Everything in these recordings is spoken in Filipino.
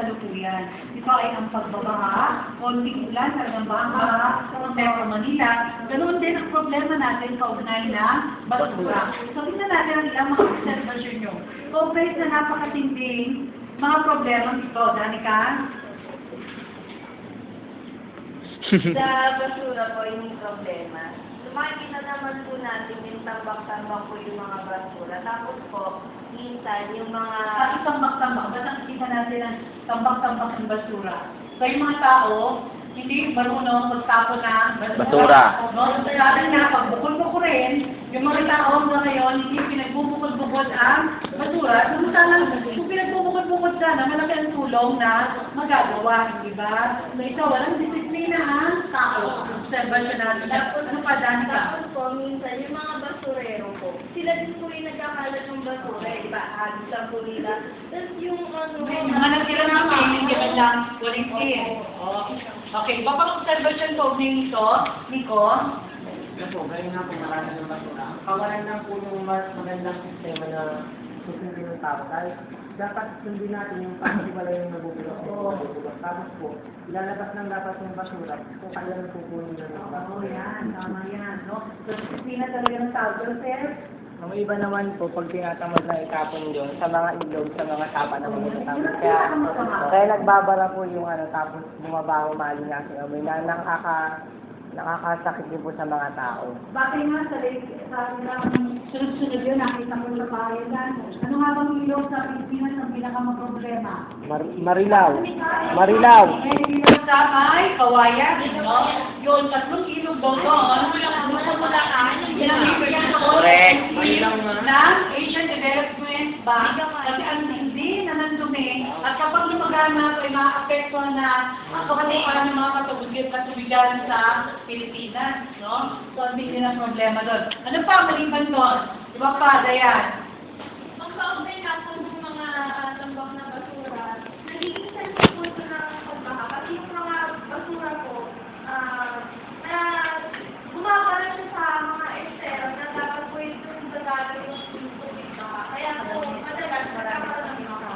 kasalukuyan. Ito ay ang pagbabaha, konting ulan, talagang baha, sa Metro Manila. Ganoon din ang problema natin kaugnay na basura. So, tingnan natin ang ilang mga observation nyo. Compared sa napakatinding mga problema ito, Danica, Sa basura po, yung problema. So, makikita naman po natin yung tambak-tambak po yung mga basura. Tapos po, minsan yung mga... At isang tambak ba't nakikita natin ang tambak-tambak ng basura? So yung mga tao, hindi marunong magtapon ng Basura. No? Sabi nga, pag bukol-bukulin, yung mga tao hanggang ngayon, hindi pinagbubukol-bukol ang basura. Kung sana, kung pinagbubukol-bukol sana, malaki ang tulong na magagawa, di ba? So ito, walang disiplina ang tao. Observation natin. Ano pa, Danica? Tapos po, minsan yung mga basurero po, sila din po yung nagkakalat ng basura, eh, di ba? Agos lang po nila. Tapos yung ano... Yung mga nagtira namin, hindi man lang volunteer. Oh. Okay, iba pang observation ko nito, Nico. Yan po, gaya nga po marami ng basura. Kawalan lang po yung mas magandang sistema na susundin ng tao. Dahil dapat sundin natin yung pagkibala yung nabubulok nabubulok. Tapos po, ilalabas lang dapat yung basura kung kailan pupunin na ng Oo, oh, yan, tama yan, no? So, disiplina talaga ng tao. Joseph, Ang iba naman po, pag tinatamad na itapon yun, sa mga ilog, sa mga tapa na mga natapon. Kaya, kaya nagbabara po yung ano, tapos bumabaho mali nga si amoy na nakaka, nakakasakit din po sa mga tao. bakit nga sa sunod-sunod yun, nakita ko sa bayan Ano nga bang ilog sa Pilipinas ang pinakamaproblema? Mar- marilaw. Marilaw. Eh, ilog sa may kawayan, no? Yun, tatlong ilog daw doon. Ano mo na ka? Correct. ng Asian Development Bank kasi ang hindi naman dumi at kapag lumagana ito ay maapektuhan na ang kapatukan ng mga katubig katubigan sa Pilipinas, no? So, ang hindi na problema doon. Ano pa maliban doon? Di ba pa, Dayan? Magkaugnay na po ng mga ah, tambak na basura, nagiging sensitive po ito ng pagbaha. Kasi yung mga basura po, ah, na bumabara siya sa mga estero na dapat po ito yung dadalo yung tubig baha. Kaya po, madalas nagkakaroon ng mga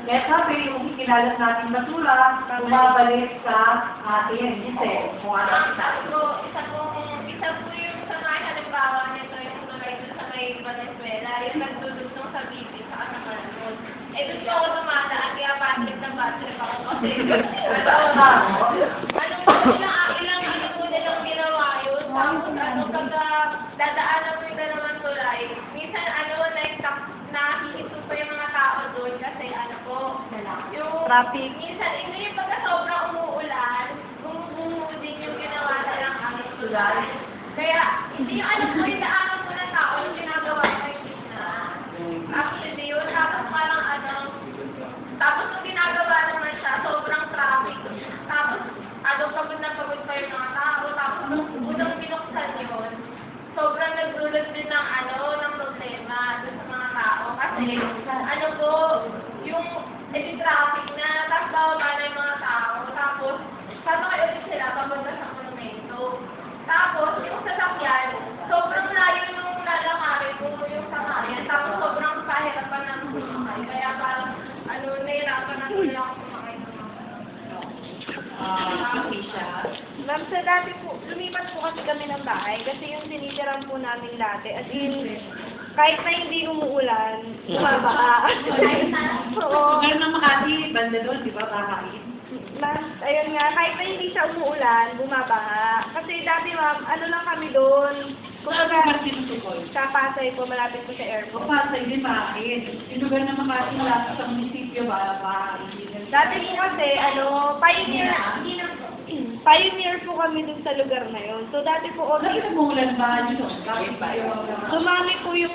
Kaya sabi, yung ikilalat natin basura, bumabalik sa atin. Kasi, kung ano ang sabi. So, isa po, isa po yung sa mga halimbawa nito yung tulad dun sa may Venezuela, yung nagdudugtong sa Bibi sa Anamanon. Eh, doon po ako dumadaan, kaya Patrick na Patrick ako kasi. Anong po ilang ano po nilang ginawa yun, tapos ano, pagka dadaanan mo yung dalawang tulay, minsan ano, like, tak- nahihinto pa yung mga tao doon kasi ano po, yung Traffic. Minsan, ito yung pagka sobrang umuulan, bumubuo din yung ginawa nilang ano, tulay. Kaya, hindi yung ano po yung daanan po ng tao, yung ginagawa yung gitna. Actually, yun, tapos parang ano, tapos yung ginagawa naman siya, sobrang traffic. Tapos, ano, pagod na pagod pa yung mga tao. Tapos, nung unang binuksan yun, sobrang nagdulot din ng ano, ng problema doon sa mga tao. Kasi, ano po, yung edi traffic na, tapos bababa na yung mga tao. Tapos, sasakay ulit sila papunta sa monumento. Tapos, yung sasakyan, sobrang layo yung lalakarin ko, yung sasakyan. Tapos, sobrang kahirapan ng sumakay. Kaya parang, ano, nahirapan na tuloy ako sumakay ng mga Ah, Asia. Ma'am, sa dati po, lumipat po kasi kami ng bahay kasi yung tinitiran po namin dati. As in, kahit na hindi umuulan, bumaba Oo. Lugar ng Makati, banda doon, di ba, kakain? Ayun nga, kahit na hindi siya umuulan, bumabaha. Kasi dati ma'am, ano lang kami doon, kumbaga, lugar sinusukoy? sa Pasay po, malapit po sa O airport. Pasay din, bakit? Yung lugar ng Makati, malapit sa munisipyo ba? ba Dati po kasi, ano, pioneer, hindi na, pioneer po kami dun sa lugar na yun. So dati po, Bakit okay, umulan ba dito? Bakit ba? dumami po yung